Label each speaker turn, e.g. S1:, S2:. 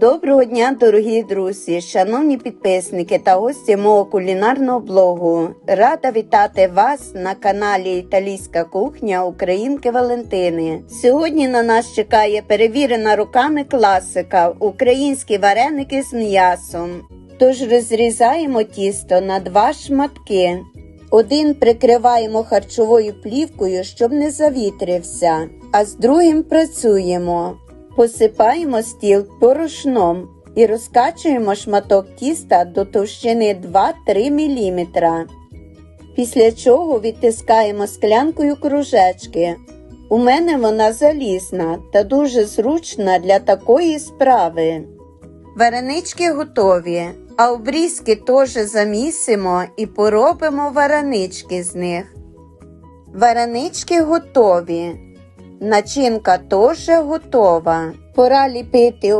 S1: Доброго дня, дорогі друзі, шановні підписники та гості мого кулінарного блогу. Рада вітати вас на каналі Італійська кухня Українки Валентини. Сьогодні на нас чекає перевірена руками класика українські вареники з м'ясом. Тож розрізаємо тісто на два шматки. Один прикриваємо харчовою плівкою, щоб не завітрився, а з другим працюємо. Посипаємо стіл порошном і розкачуємо шматок тіста до товщини 2-3 мм. Після чого відтискаємо склянкою кружечки. У мене вона залізна та дуже зручна для такої справи. Варенички готові, а обрізки теж замісимо і поробимо варенички з них. Варенички готові. Начинка теж готова. Пора ліпити